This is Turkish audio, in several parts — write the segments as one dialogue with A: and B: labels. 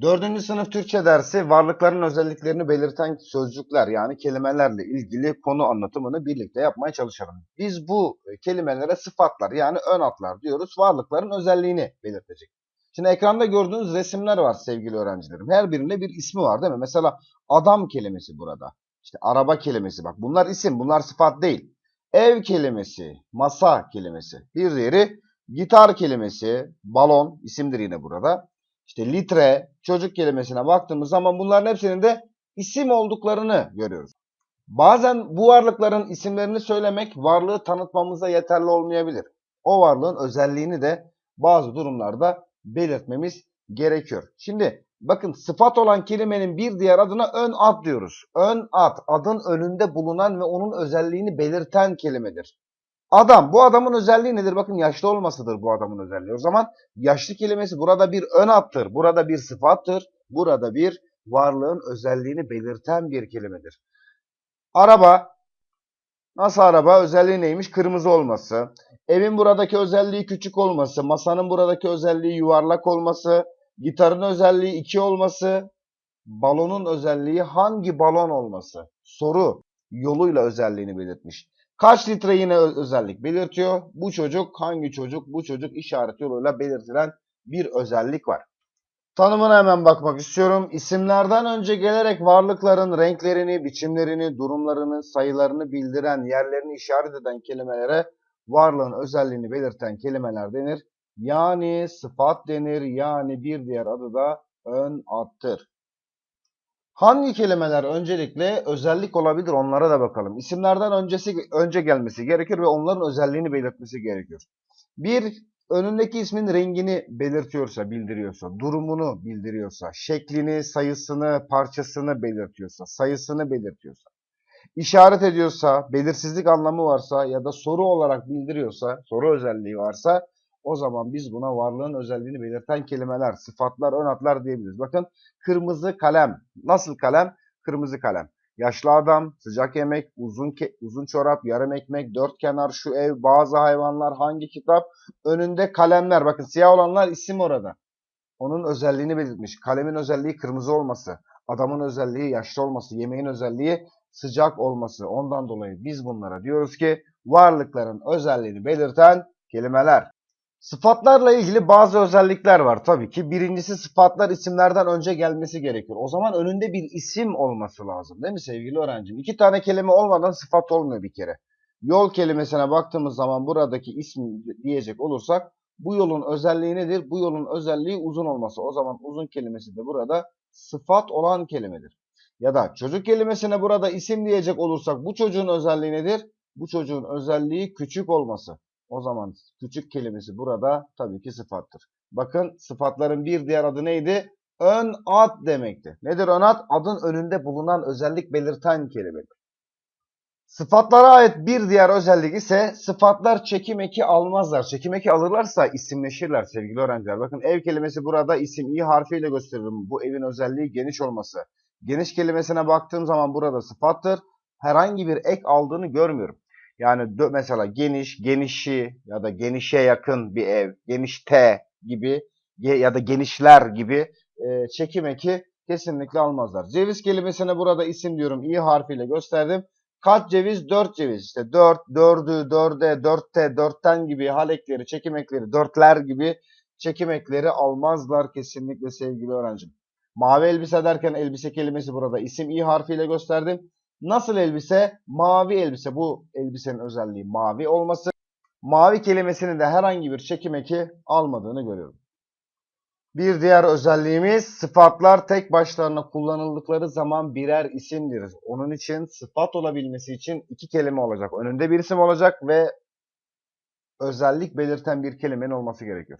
A: Dördüncü sınıf Türkçe dersi varlıkların özelliklerini belirten sözcükler yani kelimelerle ilgili konu anlatımını birlikte yapmaya çalışalım. Biz bu kelimelere sıfatlar yani ön adlar diyoruz. Varlıkların özelliğini belirtecek. Şimdi ekranda gördüğünüz resimler var sevgili öğrencilerim. Her birinde bir ismi var değil mi? Mesela adam kelimesi burada. İşte araba kelimesi bak bunlar isim bunlar sıfat değil. Ev kelimesi, masa kelimesi. Bir diğeri gitar kelimesi, balon isimdir yine burada. İşte litre, çocuk kelimesine baktığımız zaman bunların hepsinin de isim olduklarını görüyoruz. Bazen bu varlıkların isimlerini söylemek varlığı tanıtmamıza yeterli olmayabilir. O varlığın özelliğini de bazı durumlarda belirtmemiz gerekiyor. Şimdi bakın sıfat olan kelimenin bir diğer adına ön ad diyoruz. Ön ad, adın önünde bulunan ve onun özelliğini belirten kelimedir. Adam, bu adamın özelliği nedir? Bakın yaşlı olmasıdır bu adamın özelliği. O zaman yaşlı kelimesi burada bir ön attır, burada bir sıfattır, burada bir varlığın özelliğini belirten bir kelimedir. Araba, nasıl araba? Özelliği neymiş? Kırmızı olması. Evin buradaki özelliği küçük olması, masanın buradaki özelliği yuvarlak olması, gitarın özelliği iki olması, balonun özelliği hangi balon olması? Soru yoluyla özelliğini belirtmiş. Kaç litre yine özellik belirtiyor. Bu çocuk hangi çocuk? Bu çocuk işaret yoluyla belirtilen bir özellik var. Tanımına hemen bakmak istiyorum. İsimlerden önce gelerek varlıkların renklerini, biçimlerini, durumlarını, sayılarını bildiren, yerlerini işaret eden kelimelere varlığın özelliğini belirten kelimeler denir. Yani sıfat denir. Yani bir diğer adı da ön addır. Hangi kelimeler öncelikle özellik olabilir onlara da bakalım. İsimlerden öncesi önce gelmesi gerekir ve onların özelliğini belirtmesi gerekiyor. Bir, önündeki ismin rengini belirtiyorsa, bildiriyorsa, durumunu bildiriyorsa, şeklini, sayısını, parçasını belirtiyorsa, sayısını belirtiyorsa, işaret ediyorsa, belirsizlik anlamı varsa ya da soru olarak bildiriyorsa, soru özelliği varsa o zaman biz buna varlığın özelliğini belirten kelimeler, sıfatlar, ön adlar diyebiliriz. Bakın kırmızı kalem. Nasıl kalem? Kırmızı kalem. Yaşlı adam, sıcak yemek, uzun ke- uzun çorap, yarım ekmek, dört kenar, şu ev, bazı hayvanlar, hangi kitap? Önünde kalemler. Bakın siyah olanlar isim orada. Onun özelliğini belirtmiş. Kalemin özelliği kırmızı olması. Adamın özelliği yaşlı olması. Yemeğin özelliği sıcak olması. Ondan dolayı biz bunlara diyoruz ki varlıkların özelliğini belirten kelimeler. Sıfatlarla ilgili bazı özellikler var tabii ki. Birincisi sıfatlar isimlerden önce gelmesi gerekiyor. O zaman önünde bir isim olması lazım değil mi sevgili öğrencim? İki tane kelime olmadan sıfat olmuyor bir kere. Yol kelimesine baktığımız zaman buradaki ismi diyecek olursak bu yolun özelliği nedir? Bu yolun özelliği uzun olması. O zaman uzun kelimesi de burada sıfat olan kelimedir. Ya da çocuk kelimesine burada isim diyecek olursak bu çocuğun özelliği nedir? Bu çocuğun özelliği küçük olması. O zaman küçük kelimesi burada tabii ki sıfattır. Bakın sıfatların bir diğer adı neydi? Ön ad demekti. Nedir ön ad? Adın önünde bulunan özellik belirten kelimedir. Sıfatlara ait bir diğer özellik ise sıfatlar çekim eki almazlar. Çekim eki alırlarsa isimleşirler sevgili öğrenciler. Bakın ev kelimesi burada isim i harfiyle gösteririm. Bu evin özelliği geniş olması. Geniş kelimesine baktığım zaman burada sıfattır. Herhangi bir ek aldığını görmüyorum. Yani mesela geniş, genişi ya da genişe yakın bir ev, genişte gibi ya da genişler gibi e, çekim eki kesinlikle almazlar. Ceviz kelimesine burada isim diyorum. i harfiyle gösterdim. Kaç ceviz? 4 ceviz. İşte 4, 4'ü, 4'e, 4'te, 4'ten gibi hal ekleri, çekim ekleri, 4'ler gibi çekim ekleri almazlar kesinlikle sevgili öğrencim. Mavi elbise derken elbise kelimesi burada isim i harfiyle gösterdim. Nasıl elbise? Mavi elbise. Bu elbisenin özelliği mavi olması. Mavi kelimesinin de herhangi bir çekim eki almadığını görüyorum. Bir diğer özelliğimiz sıfatlar tek başlarına kullanıldıkları zaman birer isimdir. Onun için sıfat olabilmesi için iki kelime olacak. Önünde bir isim olacak ve özellik belirten bir kelimenin olması gerekiyor.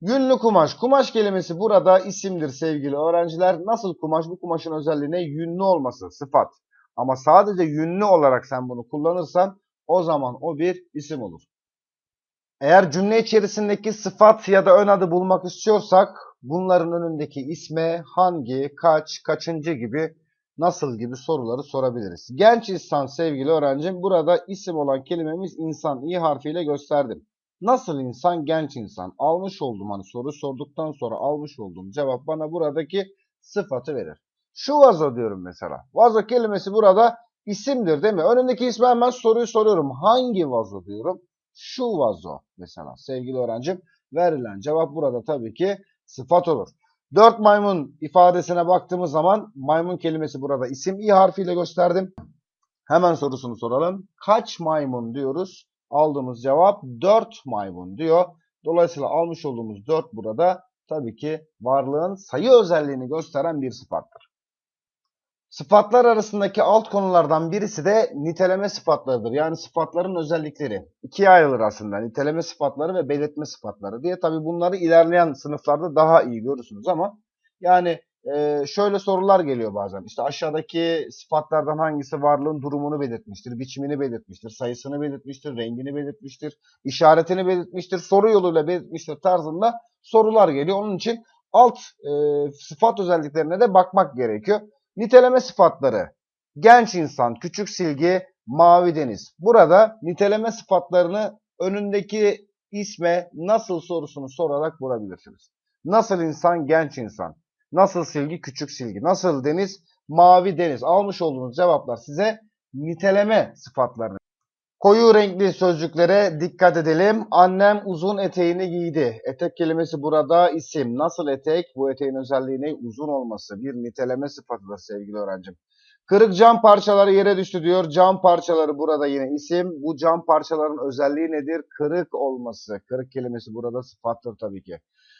A: Yünlü kumaş. Kumaş kelimesi burada isimdir sevgili öğrenciler. Nasıl kumaş? Bu kumaşın özelliği ne? Yünlü olması, sıfat. Ama sadece yünlü olarak sen bunu kullanırsan o zaman o bir isim olur. Eğer cümle içerisindeki sıfat ya da ön adı bulmak istiyorsak bunların önündeki isme hangi, kaç, kaçıncı gibi nasıl gibi soruları sorabiliriz. Genç insan sevgili öğrencim burada isim olan kelimemiz insan i harfiyle gösterdim. Nasıl insan? Genç insan. Almış olduğum hani soru sorduktan sonra almış olduğum cevap bana buradaki sıfatı verir. Şu vazo diyorum mesela. Vazo kelimesi burada isimdir değil mi? Önündeki isme hemen soruyu soruyorum. Hangi vazo diyorum? Şu vazo mesela sevgili öğrencim. Verilen cevap burada tabii ki sıfat olur. Dört maymun ifadesine baktığımız zaman maymun kelimesi burada isim i harfiyle gösterdim. Hemen sorusunu soralım. Kaç maymun diyoruz? Aldığımız cevap 4 maymun diyor. Dolayısıyla almış olduğumuz 4 burada tabii ki varlığın sayı özelliğini gösteren bir sıfattır. Sıfatlar arasındaki alt konulardan birisi de niteleme sıfatlarıdır. Yani sıfatların özellikleri. İkiye ayrılır aslında. Niteleme sıfatları ve belirtme sıfatları diye. Tabii bunları ilerleyen sınıflarda daha iyi görürsünüz ama yani e, şöyle sorular geliyor bazen. İşte aşağıdaki sıfatlardan hangisi varlığın durumunu belirtmiştir, biçimini belirtmiştir, sayısını belirtmiştir, rengini belirtmiştir, işaretini belirtmiştir, soru yoluyla belirtmiştir tarzında sorular geliyor. Onun için alt e, sıfat özelliklerine de bakmak gerekiyor. Niteleme sıfatları. Genç insan, küçük silgi, mavi deniz. Burada niteleme sıfatlarını önündeki isme nasıl sorusunu sorarak bulabilirsiniz. Nasıl insan, genç insan. Nasıl silgi, küçük silgi. Nasıl deniz, mavi deniz. Almış olduğunuz cevaplar size niteleme sıfatlarını. Koyu renkli sözcüklere dikkat edelim. Annem uzun eteğini giydi. Etek kelimesi burada isim. Nasıl etek? Bu eteğin özelliği ne? Uzun olması. Bir niteleme sıfatıdır sevgili öğrencim. Kırık cam parçaları yere düştü diyor. Cam parçaları burada yine isim. Bu cam parçaların özelliği nedir? Kırık olması. Kırık kelimesi burada sıfattır tabii ki.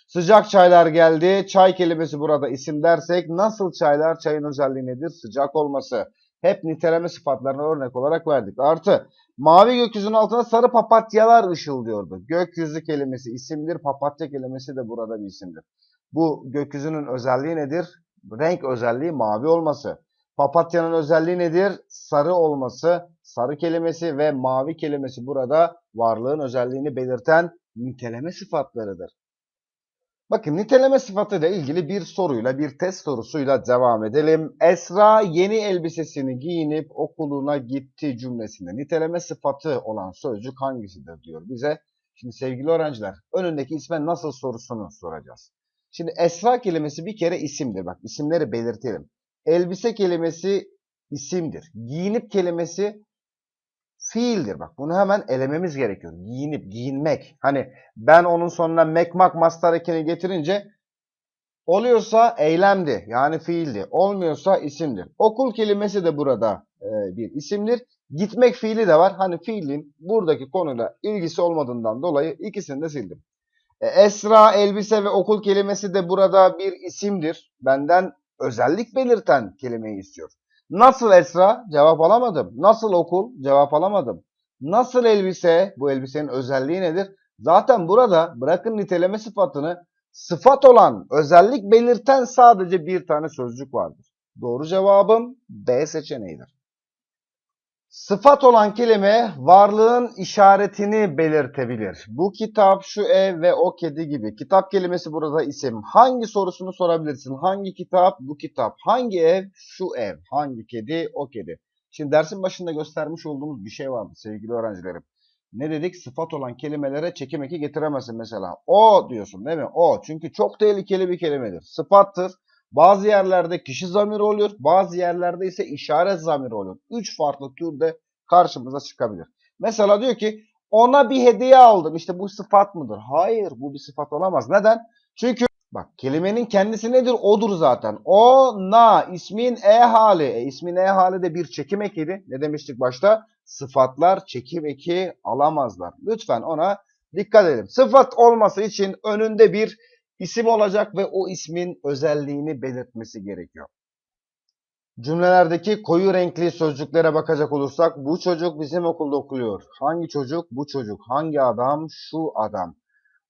A: Sıcak çaylar geldi. Çay kelimesi burada isim dersek nasıl çaylar? Çayın özelliği nedir? Sıcak olması. Hep niteleme sıfatlarına örnek olarak verdik. Artı mavi gökyüzünün altında sarı papatyalar ışıldıyordu. Gökyüzü kelimesi isimdir. Papatya kelimesi de burada bir isimdir. Bu gökyüzünün özelliği nedir? Renk özelliği mavi olması. Papatyanın özelliği nedir? Sarı olması. Sarı kelimesi ve mavi kelimesi burada varlığın özelliğini belirten niteleme sıfatlarıdır. Bakın niteleme sıfatıyla ilgili bir soruyla, bir test sorusuyla devam edelim. Esra yeni elbisesini giyinip okuluna gitti cümlesinde niteleme sıfatı olan sözcük hangisidir diyor bize. Şimdi sevgili öğrenciler, önündeki isme nasıl sorusunu soracağız. Şimdi Esra kelimesi bir kere isimdir. Bak isimleri belirtelim. Elbise kelimesi isimdir. Giyinip kelimesi fiildir. Bak bunu hemen elememiz gerekiyor. Giyinip, giyinmek. Hani ben onun sonuna mekmak mastar ekini getirince oluyorsa eylemdi. Yani fiildi. Olmuyorsa isimdir. Okul kelimesi de burada e, bir isimdir. Gitmek fiili de var. Hani fiilin buradaki konuyla ilgisi olmadığından dolayı ikisini de sildim. E, Esra, elbise ve okul kelimesi de burada bir isimdir. Benden özellik belirten kelimeyi istiyor. Nasıl Esra? Cevap alamadım. Nasıl okul? Cevap alamadım. Nasıl elbise? Bu elbisenin özelliği nedir? Zaten burada bırakın niteleme sıfatını sıfat olan, özellik belirten sadece bir tane sözcük vardır. Doğru cevabım B seçeneğidir. Sıfat olan kelime varlığın işaretini belirtebilir. Bu kitap, şu ev ve o kedi gibi. Kitap kelimesi burada isim. Hangi sorusunu sorabilirsin? Hangi kitap? Bu kitap. Hangi ev? Şu ev. Hangi kedi? O kedi. Şimdi dersin başında göstermiş olduğumuz bir şey vardı sevgili öğrencilerim. Ne dedik? Sıfat olan kelimelere çekim eki getiremezsin mesela. O diyorsun değil mi? O. Çünkü çok tehlikeli bir kelimedir. Sıfattır. Bazı yerlerde kişi zamiri oluyor. Bazı yerlerde ise işaret zamiri oluyor. Üç farklı türde karşımıza çıkabilir. Mesela diyor ki ona bir hediye aldım. İşte bu sıfat mıdır? Hayır bu bir sıfat olamaz. Neden? Çünkü bak kelimenin kendisi nedir? Odur zaten. O, na, ismin e hali. E, ismin e hali de bir çekim ekiydi. Ne demiştik başta? Sıfatlar çekim eki alamazlar. Lütfen ona dikkat edelim. Sıfat olması için önünde bir isim olacak ve o ismin özelliğini belirtmesi gerekiyor. Cümlelerdeki koyu renkli sözcüklere bakacak olursak bu çocuk bizim okulda okuyor. Hangi çocuk? Bu çocuk. Hangi adam? Şu adam.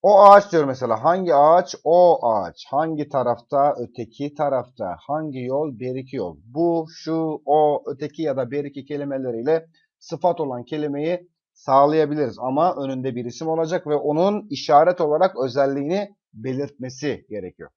A: O ağaç diyor mesela. Hangi ağaç? O ağaç. Hangi tarafta? Öteki tarafta. Hangi yol? Beriki yol. Bu, şu, o, öteki ya da beriki kelimeleriyle sıfat olan kelimeyi sağlayabiliriz. Ama önünde bir isim olacak ve onun işaret olarak özelliğini belirtmesi gerekiyor.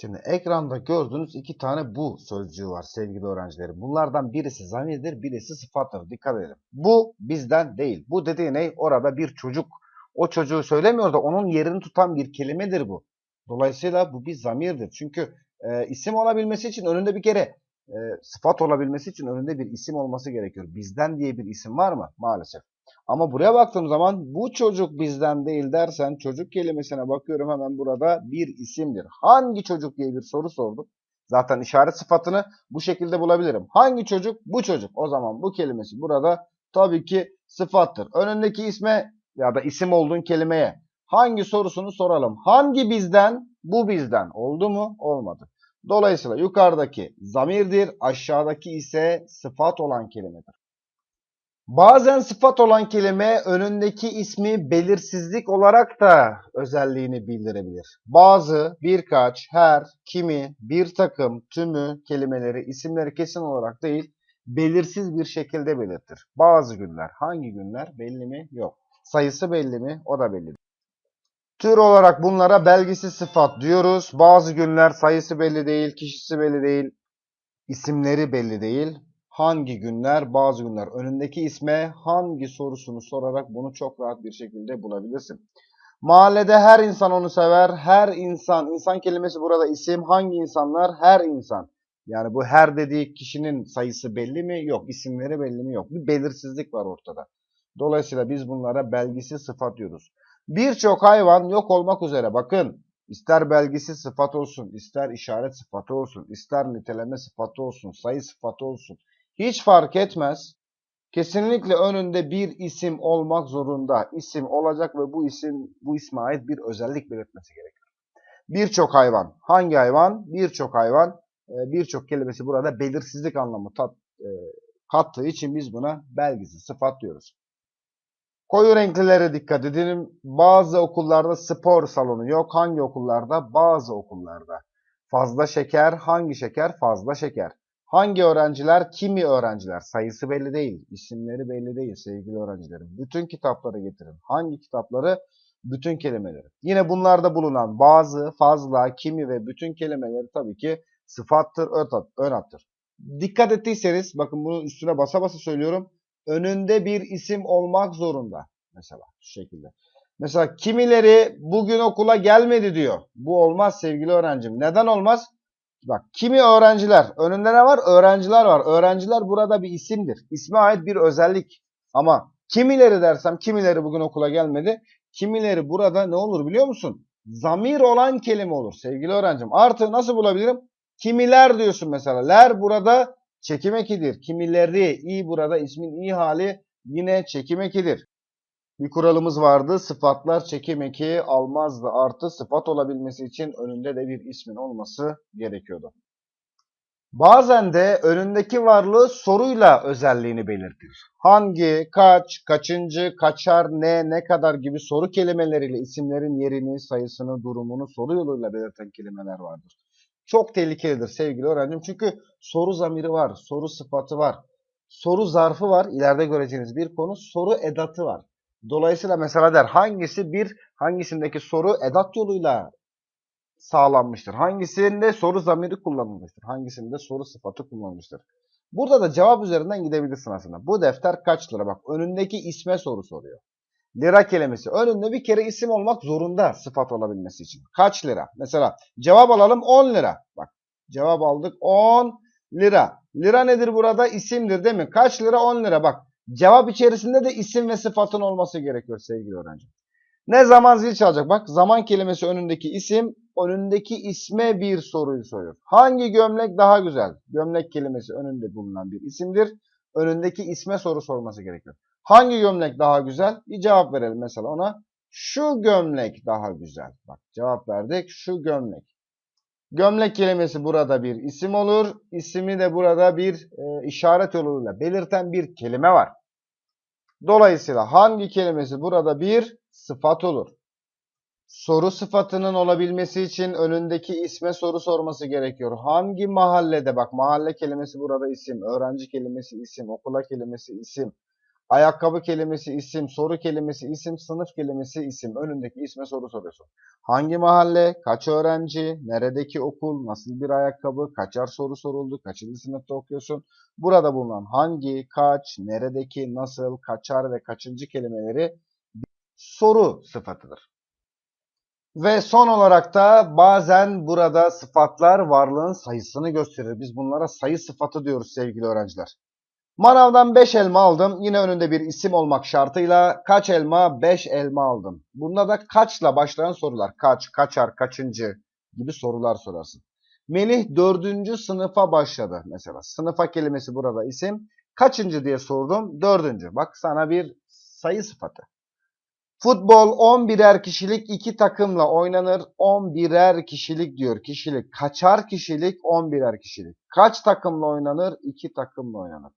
A: Şimdi ekranda gördüğünüz iki tane bu sözcüğü var sevgili öğrencilerim. Bunlardan birisi zamirdir, birisi sıfattır. Dikkat edelim. Bu bizden değil. Bu dediği ne? Orada bir çocuk o çocuğu söylemiyor da onun yerini tutan bir kelimedir bu. Dolayısıyla bu bir zamirdir. Çünkü e, isim olabilmesi için önünde bir kere e, sıfat olabilmesi için önünde bir isim olması gerekiyor. Bizden diye bir isim var mı? Maalesef. Ama buraya baktığım zaman bu çocuk bizden değil dersen çocuk kelimesine bakıyorum hemen burada bir isimdir. Hangi çocuk diye bir soru sordum. Zaten işaret sıfatını bu şekilde bulabilirim. Hangi çocuk? Bu çocuk. O zaman bu kelimesi burada tabii ki sıfattır. Önündeki isme ya da isim olduğun kelimeye hangi sorusunu soralım. Hangi bizden? Bu bizden. Oldu mu? Olmadı. Dolayısıyla yukarıdaki zamirdir, aşağıdaki ise sıfat olan kelimedir. Bazen sıfat olan kelime önündeki ismi belirsizlik olarak da özelliğini bildirebilir. Bazı, birkaç, her, kimi, bir takım, tümü kelimeleri isimleri kesin olarak değil, belirsiz bir şekilde belirtir. Bazı günler, hangi günler belli mi? Yok. Sayısı belli mi? O da belli. Tür olarak bunlara belgisiz sıfat diyoruz. Bazı günler sayısı belli değil, kişisi belli değil, isimleri belli değil. Hangi günler, bazı günler önündeki isme hangi sorusunu sorarak bunu çok rahat bir şekilde bulabilirsin. Mahallede her insan onu sever. Her insan, insan kelimesi burada isim. Hangi insanlar? Her insan. Yani bu her dediği kişinin sayısı belli mi? Yok. İsimleri belli mi? Yok. Bir belirsizlik var ortada. Dolayısıyla biz bunlara belgisiz sıfat diyoruz. Birçok hayvan yok olmak üzere. Bakın ister belgisiz sıfat olsun, ister işaret sıfatı olsun, ister niteleme sıfatı olsun, sayı sıfatı olsun. Hiç fark etmez. Kesinlikle önünde bir isim olmak zorunda. İsim olacak ve bu isim bu isme ait bir özellik belirtmesi gerekiyor. Birçok hayvan. Hangi hayvan? Birçok hayvan. e, Birçok kelimesi burada belirsizlik anlamı tat, e, kattığı için biz buna belgisiz sıfat diyoruz. Koyu renklilere dikkat edin. Bazı okullarda spor salonu yok. Hangi okullarda? Bazı okullarda. Fazla şeker. Hangi şeker? Fazla şeker. Hangi öğrenciler? Kimi öğrenciler? Sayısı belli değil. isimleri belli değil sevgili öğrencilerim. Bütün kitapları getirin. Hangi kitapları? Bütün kelimeleri. Yine bunlarda bulunan bazı, fazla, kimi ve bütün kelimeleri tabii ki sıfattır, ön- attır. Dikkat ettiyseniz bakın bunu üstüne basa basa söylüyorum. Önünde bir isim olmak zorunda. Mesela şu şekilde. Mesela kimileri bugün okula gelmedi diyor. Bu olmaz sevgili öğrencim. Neden olmaz? Bak kimi öğrenciler, önünde ne var? Öğrenciler var. Öğrenciler burada bir isimdir. İsme ait bir özellik. Ama kimileri dersem kimileri bugün okula gelmedi. Kimileri burada ne olur biliyor musun? Zamir olan kelime olur sevgili öğrencim. Artı nasıl bulabilirim? Kimiler diyorsun mesela. Ler burada çekim ekidir. Kimileri, i burada ismin i hali yine çekim ekidir. Bir kuralımız vardı. Sıfatlar çekim eki almazdı. Artı sıfat olabilmesi için önünde de bir ismin olması gerekiyordu. Bazen de önündeki varlığı soruyla özelliğini belirtir. Hangi, kaç, kaçıncı, kaçar, ne, ne kadar gibi soru kelimeleriyle isimlerin yerini, sayısını, durumunu soru yoluyla belirten kelimeler vardır. Çok tehlikelidir sevgili öğrencim. Çünkü soru zamiri var, soru sıfatı var, soru zarfı var. İleride göreceğiniz bir konu soru edatı var. Dolayısıyla mesela der hangisi bir hangisindeki soru edat yoluyla sağlanmıştır? Hangisinde soru zamiri kullanılmıştır? Hangisinde soru sıfatı kullanılmıştır? Burada da cevap üzerinden gidebilirsin aslında. Bu defter kaç lira? Bak önündeki isme soru soruyor. Lira kelimesi önünde bir kere isim olmak zorunda sıfat olabilmesi için. Kaç lira? Mesela cevap alalım 10 lira. Bak cevap aldık 10 lira. Lira nedir burada? İsimdir değil mi? Kaç lira? 10 lira. Bak cevap içerisinde de isim ve sıfatın olması gerekiyor sevgili öğrenci. Ne zaman zil çalacak? Bak zaman kelimesi önündeki isim, önündeki isme bir soruyu soruyor. Hangi gömlek daha güzel? Gömlek kelimesi önünde bulunan bir isimdir. Önündeki isme soru sorması gerekiyor. Hangi gömlek daha güzel? Bir cevap verelim mesela ona. Şu gömlek daha güzel. Bak cevap verdik. Şu gömlek. Gömlek kelimesi burada bir isim olur. İsmi de burada bir e, işaret yoluyla belirten bir kelime var. Dolayısıyla hangi kelimesi burada bir sıfat olur? Soru sıfatının olabilmesi için önündeki isme soru sorması gerekiyor. Hangi mahallede? Bak mahalle kelimesi burada isim, öğrenci kelimesi isim, okula kelimesi isim, ayakkabı kelimesi isim, soru kelimesi isim, sınıf kelimesi isim. Önündeki isme soru soruyorsun. Hangi mahalle? Kaç öğrenci? Neredeki okul? Nasıl bir ayakkabı? Kaçar soru soruldu? Kaçıncı sınıfta okuyorsun? Burada bulunan hangi, kaç, neredeki, nasıl, kaçar ve kaçıncı kelimeleri soru sıfatıdır. Ve son olarak da bazen burada sıfatlar varlığın sayısını gösterir. Biz bunlara sayı sıfatı diyoruz sevgili öğrenciler. Manavdan 5 elma aldım. Yine önünde bir isim olmak şartıyla kaç elma? 5 elma aldım. Bunda da kaçla başlayan sorular. Kaç, kaçar, kaçıncı gibi sorular sorarsın. Melih 4. sınıfa başladı mesela. Sınıfa kelimesi burada isim. Kaçıncı diye sordum? 4. Bak sana bir sayı sıfatı. Futbol 11'er kişilik iki takımla oynanır. 11'er kişilik diyor. Kişilik. Kaçar kişilik? 11'er kişilik. Kaç takımla oynanır? 2 takımla oynanır.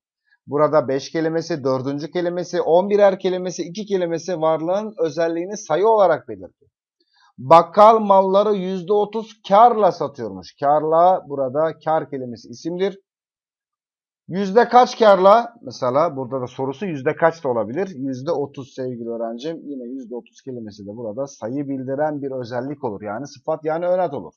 A: Burada 5 kelimesi, 4. kelimesi, 11'er kelimesi, 2 kelimesi varlığın özelliğini sayı olarak belirtiyor. Bakkal malları %30 karla satıyormuş. Karla burada kar kelimesi isimdir. Yüzde kaç karla? Mesela burada da sorusu yüzde kaç da olabilir. Yüzde otuz sevgili öğrencim. Yine yüzde otuz kelimesi de burada sayı bildiren bir özellik olur. Yani sıfat yani önet olur.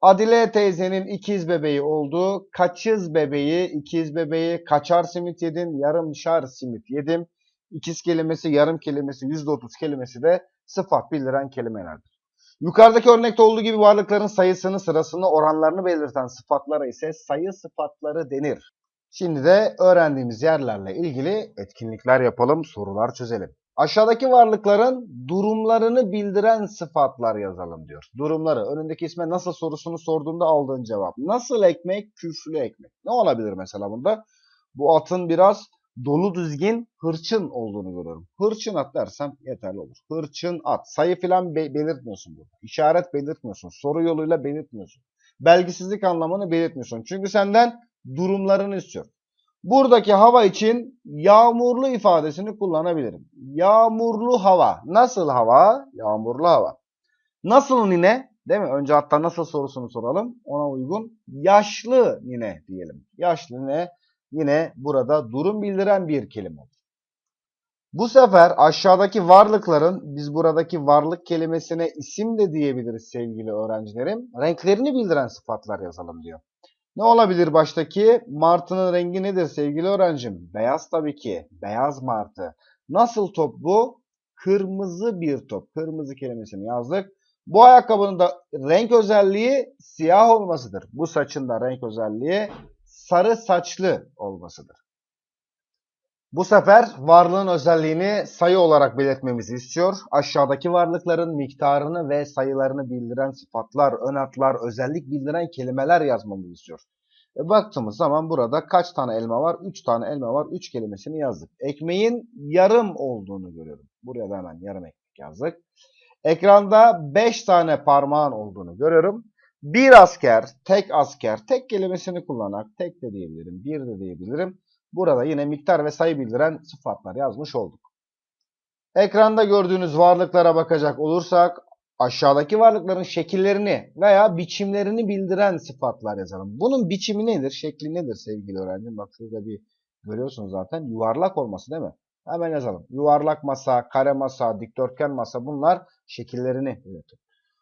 A: Adile teyzenin ikiz bebeği oldu. Kaçız bebeği, ikiz bebeği, kaçar simit yedin, yarım şar simit yedim. İkiz kelimesi, yarım kelimesi, yüzde otuz kelimesi de sıfat bildiren kelimelerdir. Yukarıdaki örnekte olduğu gibi varlıkların sayısını, sırasını, oranlarını belirten sıfatlara ise sayı sıfatları denir. Şimdi de öğrendiğimiz yerlerle ilgili etkinlikler yapalım, sorular çözelim. Aşağıdaki varlıkların durumlarını bildiren sıfatlar yazalım diyor. Durumları, önündeki isme nasıl sorusunu sorduğunda aldığın cevap. Nasıl ekmek, küflü ekmek. Ne olabilir mesela bunda? Bu atın biraz dolu düzgün hırçın olduğunu görüyorum. Hırçın at dersem yeterli olur. Hırçın at. Sayı filan be- belirtmiyorsun burada. İşaret belirtmiyorsun. Soru yoluyla belirtmiyorsun. Belgisizlik anlamını belirtmiyorsun. Çünkü senden durumlarını istiyor. Buradaki hava için yağmurlu ifadesini kullanabilirim. Yağmurlu hava. Nasıl hava? Yağmurlu hava. Nasıl nine? Değil mi? Önce hatta nasıl sorusunu soralım. Ona uygun. Yaşlı nine diyelim. Yaşlı nine yine burada durum bildiren bir kelime. Bu sefer aşağıdaki varlıkların biz buradaki varlık kelimesine isim de diyebiliriz sevgili öğrencilerim. Renklerini bildiren sıfatlar yazalım diyor. Ne olabilir baştaki? Martının rengi nedir sevgili öğrencim? Beyaz tabii ki. Beyaz martı. Nasıl top bu? Kırmızı bir top. Kırmızı kelimesini yazdık. Bu ayakkabının da renk özelliği siyah olmasıdır. Bu saçın da renk özelliği sarı saçlı olmasıdır. Bu sefer varlığın özelliğini sayı olarak belirtmemizi istiyor. Aşağıdaki varlıkların miktarını ve sayılarını bildiren sıfatlar, ön adlar, özellik bildiren kelimeler yazmamızı istiyor. E baktığımız zaman burada kaç tane elma var? 3 tane elma var. 3 kelimesini yazdık. Ekmeğin yarım olduğunu görüyorum. Buraya da hemen yarım ekmek yazdık. Ekranda 5 tane parmağın olduğunu görüyorum. Bir asker, tek asker, tek kelimesini kullanarak tek de diyebilirim, bir de diyebilirim. Burada yine miktar ve sayı bildiren sıfatlar yazmış olduk. Ekranda gördüğünüz varlıklara bakacak olursak aşağıdaki varlıkların şekillerini veya biçimlerini bildiren sıfatlar yazalım. Bunun biçimi nedir, şekli nedir sevgili öğrencim? Bak şurada bir görüyorsunuz zaten yuvarlak olması değil mi? Hemen yazalım. Yuvarlak masa, kare masa, dikdörtgen masa bunlar şekillerini belirtir.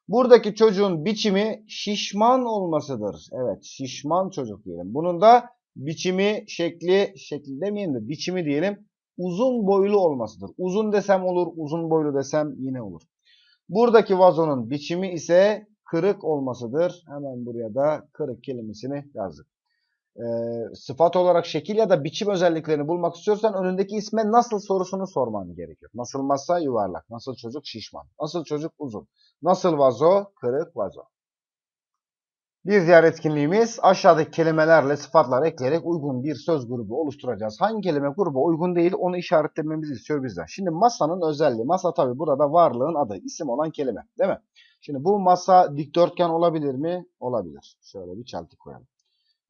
A: Buradaki çocuğun biçimi şişman olmasıdır. Evet şişman çocuk diyelim. Bunun da biçimi, şekli, şekli demeyelim de biçimi diyelim. Uzun boylu olmasıdır. Uzun desem olur, uzun boylu desem yine olur. Buradaki vazonun biçimi ise kırık olmasıdır. Hemen buraya da kırık kelimesini yazdık. Ee, sıfat olarak şekil ya da biçim özelliklerini bulmak istiyorsan önündeki isme nasıl sorusunu sorman gerekiyor. Nasıl masa yuvarlak, nasıl çocuk şişman, nasıl çocuk uzun, nasıl vazo kırık vazo. Bir diğer etkinliğimiz aşağıdaki kelimelerle sıfatlar ekleyerek uygun bir söz grubu oluşturacağız. Hangi kelime gruba uygun değil onu işaretlememizi istiyor bizden. Şimdi masanın özelliği. Masa tabi burada varlığın adı, isim olan kelime değil mi? Şimdi bu masa dikdörtgen olabilir mi? Olabilir. Şöyle bir çeltik koyalım.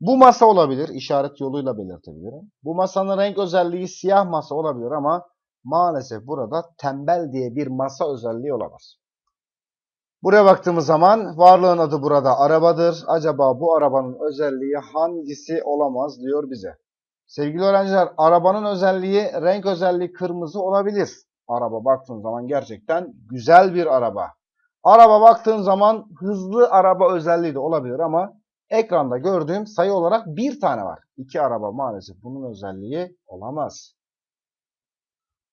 A: Bu masa olabilir. işaret yoluyla belirtebilirim. Bu masanın renk özelliği siyah masa olabilir ama maalesef burada tembel diye bir masa özelliği olamaz. Buraya baktığımız zaman varlığın adı burada arabadır. Acaba bu arabanın özelliği hangisi olamaz diyor bize. Sevgili öğrenciler arabanın özelliği renk özelliği kırmızı olabilir. Araba baktığın zaman gerçekten güzel bir araba. Araba baktığın zaman hızlı araba özelliği de olabilir ama ekranda gördüğüm sayı olarak bir tane var. İki araba maalesef bunun özelliği olamaz.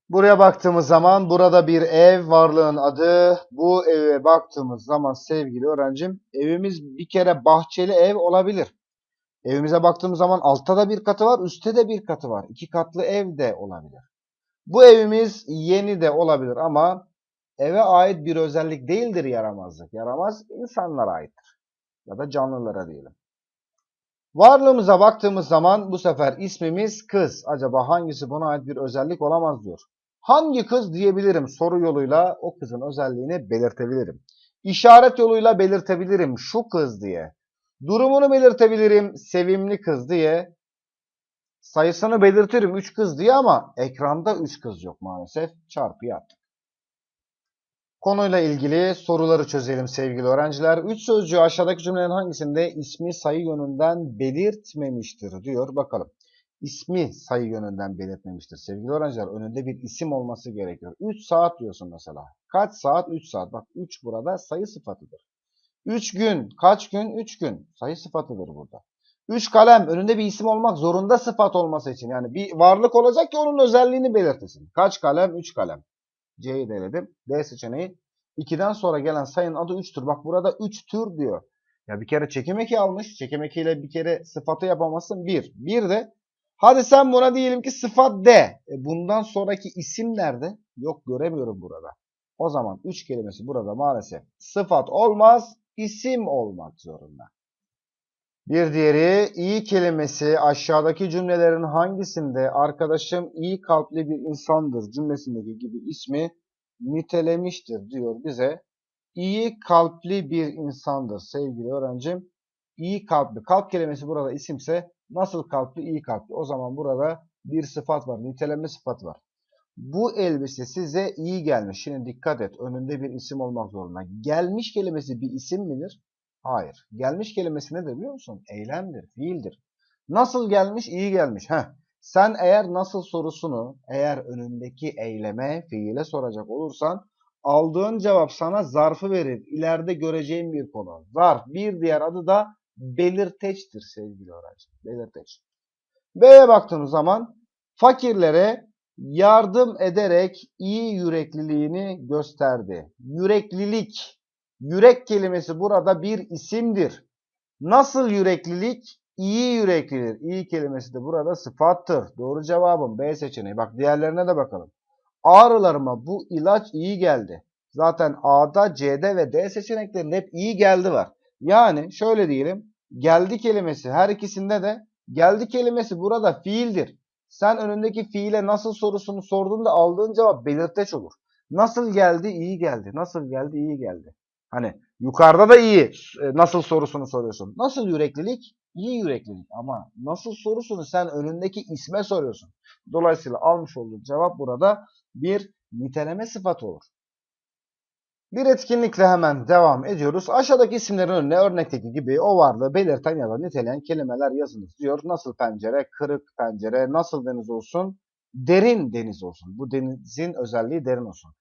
A: Buraya baktığımız zaman burada bir ev varlığın adı. Bu eve baktığımız zaman sevgili öğrencim evimiz bir kere bahçeli ev olabilir. Evimize baktığımız zaman altta da bir katı var, üstte de bir katı var. İki katlı ev de olabilir. Bu evimiz yeni de olabilir ama eve ait bir özellik değildir yaramazlık. Yaramaz insanlara aittir. Ya da canlılara diyelim. Varlığımıza baktığımız zaman bu sefer ismimiz kız. Acaba hangisi buna ait bir özellik olamaz diyor. Hangi kız diyebilirim soru yoluyla o kızın özelliğini belirtebilirim. İşaret yoluyla belirtebilirim şu kız diye. Durumunu belirtebilirim sevimli kız diye. Sayısını belirtirim 3 kız diye ama ekranda 3 kız yok maalesef. Çarpı yaptık. Konuyla ilgili soruları çözelim sevgili öğrenciler. Üç sözcüğü aşağıdaki cümlelerin hangisinde ismi sayı yönünden belirtmemiştir diyor. Bakalım. İsmi sayı yönünden belirtmemiştir. Sevgili öğrenciler önünde bir isim olması gerekiyor. 3 saat diyorsun mesela. Kaç saat? 3 saat. Bak 3 burada sayı sıfatıdır. 3 gün. Kaç gün? 3 gün. Sayı sıfatıdır burada. 3 kalem. Önünde bir isim olmak zorunda sıfat olması için. Yani bir varlık olacak ki onun özelliğini belirtesin. Kaç kalem? 3 kalem. C'yi de eledim. D seçeneği. 2'den sonra gelen sayının adı 3'tür. Bak burada 3 tür diyor. Ya bir kere çekim eki almış. Çekim ekiyle bir kere sıfatı yapamazsın. 1. Bir de hadi sen buna diyelim ki sıfat de. E bundan sonraki isim nerede? Yok göremiyorum burada. O zaman 3 kelimesi burada maalesef sıfat olmaz, isim olmak zorunda. Bir diğeri iyi kelimesi aşağıdaki cümlelerin hangisinde arkadaşım iyi kalpli bir insandır cümlesindeki gibi ismi nitelemiştir diyor bize. İyi kalpli bir insandır sevgili öğrencim. İyi kalpli. Kalp kelimesi burada isimse nasıl kalpli? iyi kalpli. O zaman burada bir sıfat var. Niteleme sıfatı var. Bu elbise size iyi gelmiş. Şimdi dikkat et. Önünde bir isim olmak zorunda. Gelmiş kelimesi bir isim midir? Hayır. Gelmiş kelimesi nedir biliyor musun? Eylemdir, fiildir. Nasıl gelmiş? İyi gelmiş. Heh. Sen eğer nasıl sorusunu eğer önündeki eyleme, fiile soracak olursan aldığın cevap sana zarfı verir. İleride göreceğin bir konu. Zarf. Bir diğer adı da belirteçtir sevgili öğrenci. Belirteç. B'ye baktığımız zaman fakirlere yardım ederek iyi yürekliliğini gösterdi. Yüreklilik. Yürek kelimesi burada bir isimdir. Nasıl yüreklilik? İyi yüreklidir. İyi kelimesi de burada sıfattır. Doğru cevabım B seçeneği. Bak diğerlerine de bakalım. Ağrılarıma bu ilaç iyi geldi. Zaten A'da, C'de ve D seçeneklerinde hep iyi geldi var. Yani şöyle diyelim. Geldi kelimesi her ikisinde de geldi kelimesi burada fiildir. Sen önündeki fiile nasıl sorusunu sorduğunda aldığın cevap belirteç olur. Nasıl geldi? iyi geldi. Nasıl geldi? iyi geldi. Hani yukarıda da iyi nasıl sorusunu soruyorsun. Nasıl yüreklilik? İyi yüreklilik ama nasıl sorusunu sen önündeki isme soruyorsun. Dolayısıyla almış olduğun cevap burada bir niteleme sıfatı olur. Bir etkinlikle hemen devam ediyoruz. Aşağıdaki isimlerin önüne örnekteki gibi o varlığı belirten ya da niteleyen kelimeler yazınız diyor. Nasıl pencere, kırık pencere, nasıl deniz olsun, derin deniz olsun. Bu denizin özelliği derin olsun.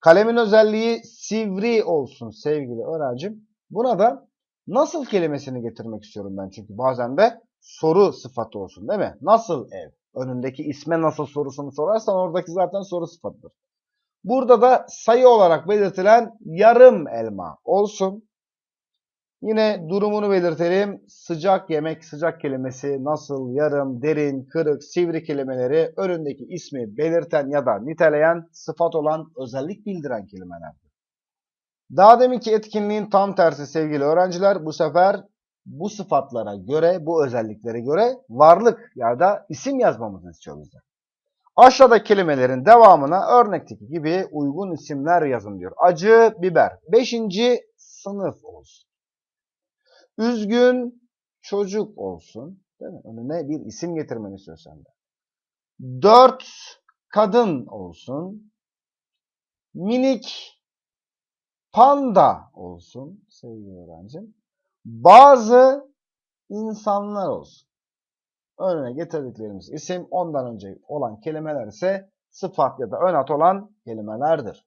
A: Kalemin özelliği sivri olsun sevgili öğrencim. Buna da nasıl kelimesini getirmek istiyorum ben çünkü bazen de soru sıfatı olsun değil mi? Nasıl ev? Önündeki isme nasıl sorusunu sorarsan oradaki zaten soru sıfatıdır. Burada da sayı olarak belirtilen yarım elma olsun. Yine durumunu belirtelim. Sıcak yemek, sıcak kelimesi nasıl, yarım, derin, kırık, sivri kelimeleri önündeki ismi belirten ya da niteleyen, sıfat olan, özellik bildiren kelimelerdir. Daha deminki etkinliğin tam tersi sevgili öğrenciler. Bu sefer bu sıfatlara göre, bu özelliklere göre varlık ya da isim yazmamızı istiyor bizden. Aşağıda kelimelerin devamına örnekteki gibi uygun isimler yazın diyor. Acı, biber. Beşinci sınıf olsun. Üzgün çocuk olsun. Değil mi? Önüne bir isim getirmeni istiyor senden. Dört kadın olsun. Minik panda olsun sevgili öğrencim. Bazı insanlar olsun. Önüne getirdiklerimiz isim ondan önce olan kelimeler ise sıfat ya da ön ad olan kelimelerdir.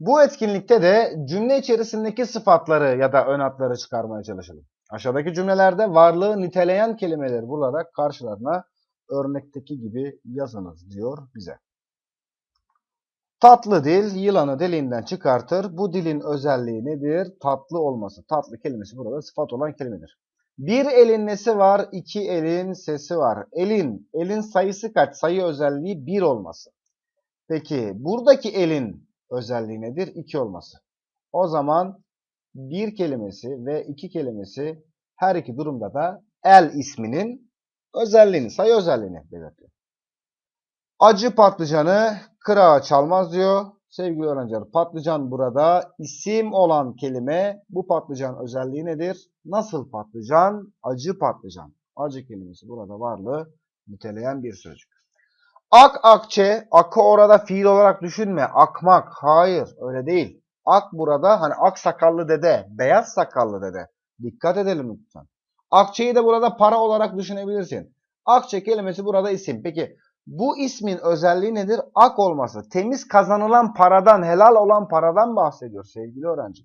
A: Bu etkinlikte de cümle içerisindeki sıfatları ya da ön adları çıkarmaya çalışalım. Aşağıdaki cümlelerde varlığı niteleyen kelimeleri bularak karşılarına örnekteki gibi yazınız diyor bize. Tatlı dil yılanı dilinden çıkartır. Bu dilin özelliği nedir? Tatlı olması. Tatlı kelimesi burada sıfat olan kelimedir. Bir elin nesi var? İki elin sesi var. Elin, elin sayısı kaç? Sayı özelliği bir olması. Peki buradaki elin özelliği nedir? İki olması. O zaman bir kelimesi ve iki kelimesi her iki durumda da el isminin özelliğini, sayı özelliğini belirtiyor. Acı patlıcanı kırağa çalmaz diyor. Sevgili öğrenciler patlıcan burada isim olan kelime. Bu patlıcan özelliği nedir? Nasıl patlıcan? Acı patlıcan. Acı kelimesi burada varlığı niteleyen bir sözcük. Ak akçe, akı orada fiil olarak düşünme. Akmak. Hayır öyle değil. Ak burada hani ak sakallı dede, beyaz sakallı dede. Dikkat edelim lütfen. Akçeyi de burada para olarak düşünebilirsin. Akçe kelimesi burada isim. Peki bu ismin özelliği nedir? Ak olması. Temiz kazanılan paradan, helal olan paradan bahsediyor sevgili öğrenci.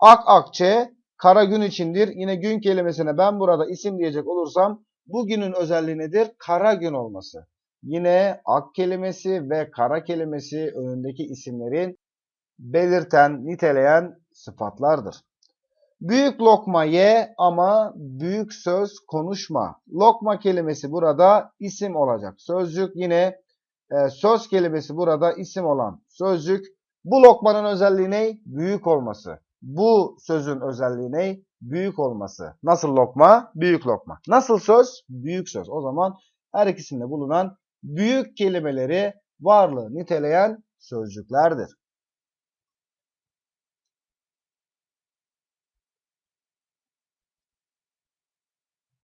A: Ak akçe, kara gün içindir. Yine gün kelimesine ben burada isim diyecek olursam bugünün özelliği nedir? Kara gün olması. Yine ak kelimesi ve kara kelimesi önündeki isimlerin belirten, niteleyen sıfatlardır. Büyük lokma ye ama büyük söz konuşma. Lokma kelimesi burada isim olacak. Sözcük yine e, söz kelimesi burada isim olan sözcük. Bu lokmanın özelliği ne? Büyük olması. Bu sözün özelliği ne? Büyük olması. Nasıl lokma? Büyük lokma. Nasıl söz? Büyük söz. O zaman her ikisinde bulunan büyük kelimeleri varlığı niteleyen sözcüklerdir.